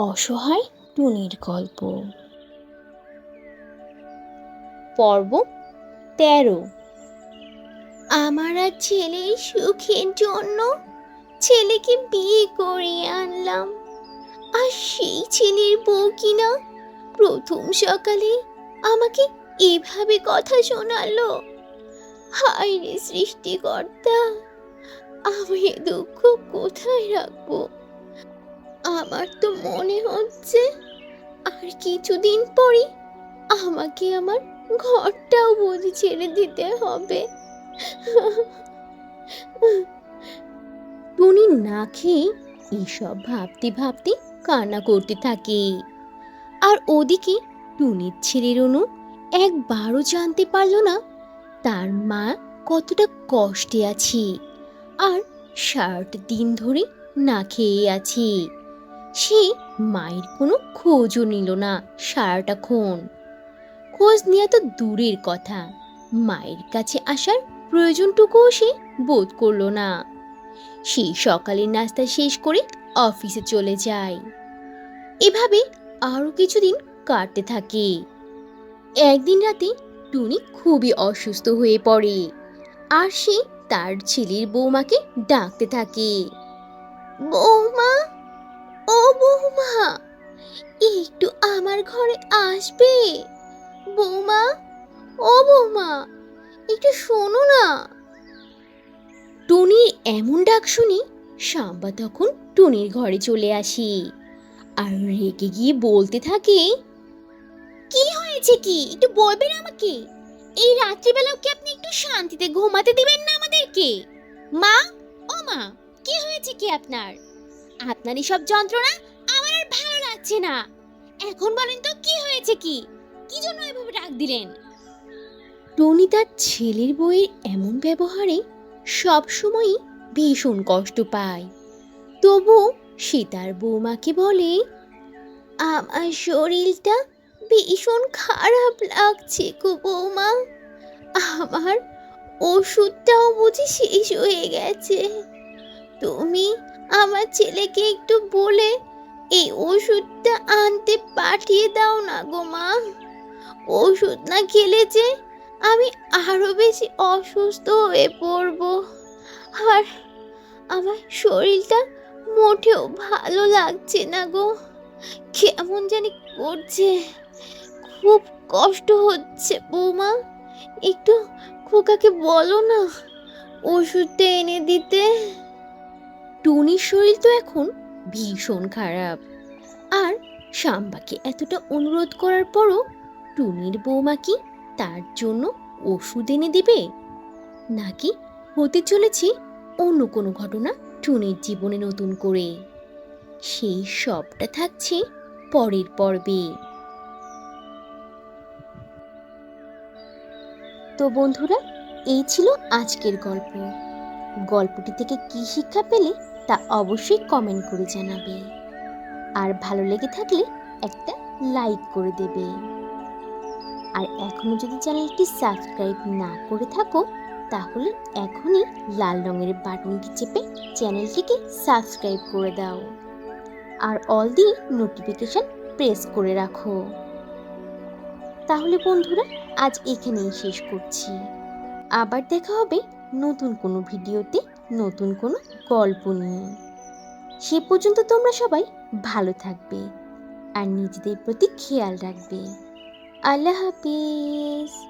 অসহায় টুনির গল্প। পর্ব তেরো। আমার আর ছেলের সুখের জন্য ছেলেকে বিয়ে করিয়ে আনলাম। আর সেই ছেলের বউ কিনা প্রথম সকালে আমাকে এভাবে কথা শোনালো। হায় রে সৃষ্টিকর্তা আমি দুঃখ কোথায় রাখব? আমার তো মনে হচ্ছে আর কিছুদিন পরই আমাকে আমার ঘরটাও বুঝি ছেড়ে দিতে হবে। টুনি না খেয়ে এসব ভাবতে ভাবতে কান্না করতে থাকে। আর ওদিকে টুনির ছেলের অনু একবারও জানতে পারল না তার মা কতটা কষ্টে আছে আর ষাট দিন ধরে না খেয়ে আছে। সে মায়ের কোনো খোঁজও নিল না সারাটাক্ষণ খোঁজ নেওয়া তো দূরের কথা, মায়ের কাছে আসার প্রয়োজনটুকুও সে বোধ করল না। সেই সকালের নাস্তা শেষ করে অফিসে চলে যায়। এভাবে আরও কিছুদিন কাটতে থাকে। একদিন রাতে টুনি খুবই অসুস্থ হয়ে পড়ে আর সে তার ছেলের বৌমাকে ডাকতে থাকে। বৌমা বৌমা, একটু আমার ঘরে আসবে। বৌমা, ও বৌমা, একটু শোনো না। টুনির এমন ডাক শুনি, সাম্বা তখন টুনির ঘরে চলে আসি আর রেগে গিয়ে বলতে থাকে, কি হয়েছে কি? একটু বলবেন আমাকে? এই রাত্রিবেলাও কি আপনি একটু শান্তিতে ঘুমাতে দিবেন না আমাদেরকে? মা, ও মা, কি হয়েছে কি আপনার? আপনার এসব যন্ত্রণা লাগছে না। এখন বলেন তো কি হয়েছে কি? কি জন্য এভাবে ডাক দিলেন? টনি তার ছেলের বইয়ের এমন ব্যবহারে সবসময়ই ভীষণ কষ্ট পায়। তবু সে তার বৌমাকে বলে, আমার শরীরটা ভীষণ খারাপ লাগছে গো বৌমা। আমার ওষুধটাও বুঝি শেষ হয়ে গেছে। তুমি আমার ছেলেকে একটু বলে এই ওষুধটা আনতে পাঠিয়ে দাও না গো মা। ওষুধ না খেলে যে আমি আরও বেশি অসুস্থ হয়ে পড়ব। আর আমার শরীরটা মোটেও ভালো লাগছে না গো। কেমন জানি করছে। খুব কষ্ট হচ্ছে বৌমা। একটু খোকাকে বলো না ওষুধটা এনে দিতে। টুনির শরীর তো এখন ভীষণ খারাপ। আর সাম্বাকে এতটা অনুরোধ করার পরও টুনির বৌমা কি তার জন্য ওষুধ এনে দিবে? নাকি হতে চলেছে অন্য কোনো ঘটনা টুনির জীবনে নতুন করে? সেই সবটা থাকছে পরের পর্বে। তো বন্ধুরা, এই ছিল আজকের গল্প। গল্পটি থেকে কি শিক্ষা পেলে তা অবশ্যই কমেন্ট করে জানাবে। আর ভালো লেগে থাকলে একটা লাইক করে দেবে। আর এখনও যদি চ্যানেলটি সাবস্ক্রাইব না করে থাকো, তাহলে এখনই লাল রঙের বাটনটি চেপে চ্যানেলটিকে সাবস্ক্রাইব করে দাও। আর অল দি নোটিফিকেশান প্রেস করে রাখো। তাহলে বন্ধুরা, আজ এখানেই শেষ করছি। আবার দেখা হবে নতুন কোনো ভিডিওতে। নতুন কোনো গল্প নিয়ে। সে পর্যন্ত তোমরা সবাই ভালো থাকবে আর নিজেদের প্রতি খেয়াল রাখবে। আল্লাহ হাফিজ।